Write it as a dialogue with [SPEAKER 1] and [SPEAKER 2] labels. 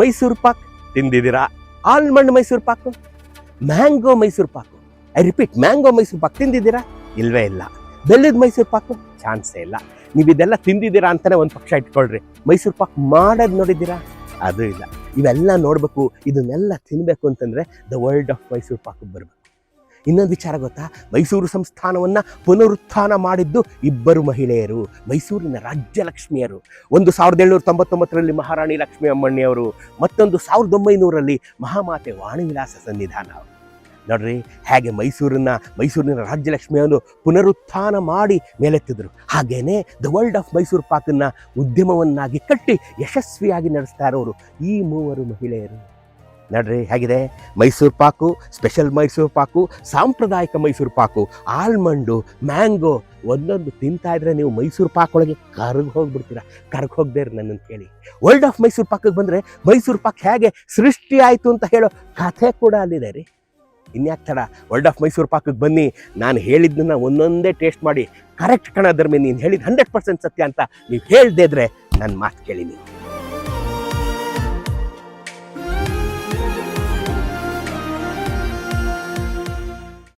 [SPEAKER 1] Mysuru pak. ತಿಂದಿದ್ದೀರಾ? Almond Mysore pak. Mango Mysore pak. I repeat, mango Mysore pak ತಿಂದಿದ್ದೀರಾ? ಇಲ್ವೇ ಇಲ್ಲ. ಬೆಲ್ಲದ ಮೈಸೂರು ಪಾಕು ಚಾನ್ಸೇ ಇಲ್ಲ. ನೀವು ಇದೆಲ್ಲ ತಿಂದಿದ್ದೀರಾ ಅಂತಾನೆ ಒಂದು ಪಕ್ಷ ಇಟ್ಕೊಳ್ರಿ. ಮೈಸೂರು ಪಾಕ್ ಮಾಡೋದು ನೋಡಿದ್ದೀರಾ? ಅದು ಇಲ್ಲ. ಇವೆಲ್ಲ ನೋಡಬೇಕು, ಇದನ್ನೆಲ್ಲ ತಿನ್ನಬೇಕು ಅಂತಂದರೆ the world of Mysore pak ಬರಬೇಕು. ಇನ್ನೊಂದು ವಿಚಾರ ಗೊತ್ತಾ? ಮೈಸೂರು ಸಂಸ್ಥಾನವನ್ನ ಪುನರುತ್ಥಾನ ಮಾಡಿದ್ದು ಇಬ್ಬರು ಮಹಿಳೆಯರು, ಮೈಸೂರಿನ ರಾಜ್ಯಲಕ್ಷ್ಮಿಯರು. ಒಂದು ಸಾವಿರದ ಏಳ್ನೂರ ತೊಂಬತ್ತೊಂಬತ್ತರಲ್ಲಿ ಮಹಾರಾಣಿ ಲಕ್ಷ್ಮೀ ಅಮ್ಮಣ್ಣಿಯವರು, ಮತ್ತೊಂದು ಸಾವಿರದ ಒಂಬೈನೂರಲ್ಲಿ ಮಹಾಮಾತೆ ವಾಣಿವಿಲಾಸ ಸನ್ನಿಧಾನ. ಅವರು ನೋಡ್ರಿ, ಹೇಗೆ ಮೈಸೂರನ್ನ, ಮೈಸೂರಿನ ರಾಜ್ಯಲಕ್ಷ್ಮಿಯನ್ನು ಪುನರುತ್ಥಾನ ಮಾಡಿ ಮೇಲೆತ್ತಿದ್ರು. ಹಾಗೇನೆ ದ ವರ್ಲ್ಡ್ ಆಫ್ ಮೈಸೂರು ಪಾಕನ್ನ ಉದ್ಯಮವನ್ನಾಗಿ ಕಟ್ಟಿ ಯಶಸ್ವಿಯಾಗಿ ನಡೆಸ್ತಾ ಇರೋರು ಈ ಮೂವರು ಮಹಿಳೆಯರು. ನೋಡ್ರಿ, ಹೇಗಿದೆ? ಮೈಸೂರು ಪಾಕು ಸ್ಪೆಷಲ್ ಮೈಸೂರು ಪಾಕು, ಸಾಂಪ್ರದಾಯಿಕ ಮೈಸೂರು ಪಾಕು ಆಲ್ಮಂಡು ಮ್ಯಾಂಗೋ ಒಂದೊಂದು ತಿಂತಾ ಇದ್ರೆ ನೀವು ಮೈಸೂರು ಪಾಕ್ ಒಳಗೆ ಕರ್ಗೆ ಹೋಗ್ಬಿಡ್ತೀರಾ? ಕರ್ಗೆ ಹೋಗದೆ ಇರಿ ನನ್ನನ್ನು ಕೇಳಿ. ವರ್ಲ್ಡ್ ಆಫ್ ಮೈಸೂರು ಪಾಕಿಗೆ ಬಂದರೆ ಮೈಸೂರು ಪಾಕ್ ಹೇಗೆ ಸೃಷ್ಟಿ ಆಯಿತು ಅಂತ ಹೇಳೋ ಕಥೆ ಕೂಡ ಅಲ್ಲಿದೆ ರೀ. ಇನ್ಯಾಕೆ ತಡ? ವರ್ಲ್ಡ್ ಆಫ್ ಮೈಸೂರು ಪಾಕಿಗೆ ಬನ್ನಿ, ನಾನು ಹೇಳಿದ್ದನ್ನು ಒಂದೊಂದೇ ಟೇಸ್ಟ್ ಮಾಡಿ. ಕರೆಕ್ಟ್ ಕಣ ಧರ್ಮಿ ನೀನು ಹೇಳಿದ ಹಂಡ್ರೆಡ್ ಪರ್ಸೆಂಟ್ ಸತ್ಯ ಅಂತ ನೀವು ಹೇಳ್ದೇ ಇದ್ರೆ ನನ್ನ ಮಾತು ಕೇಳಿ ನೀವು.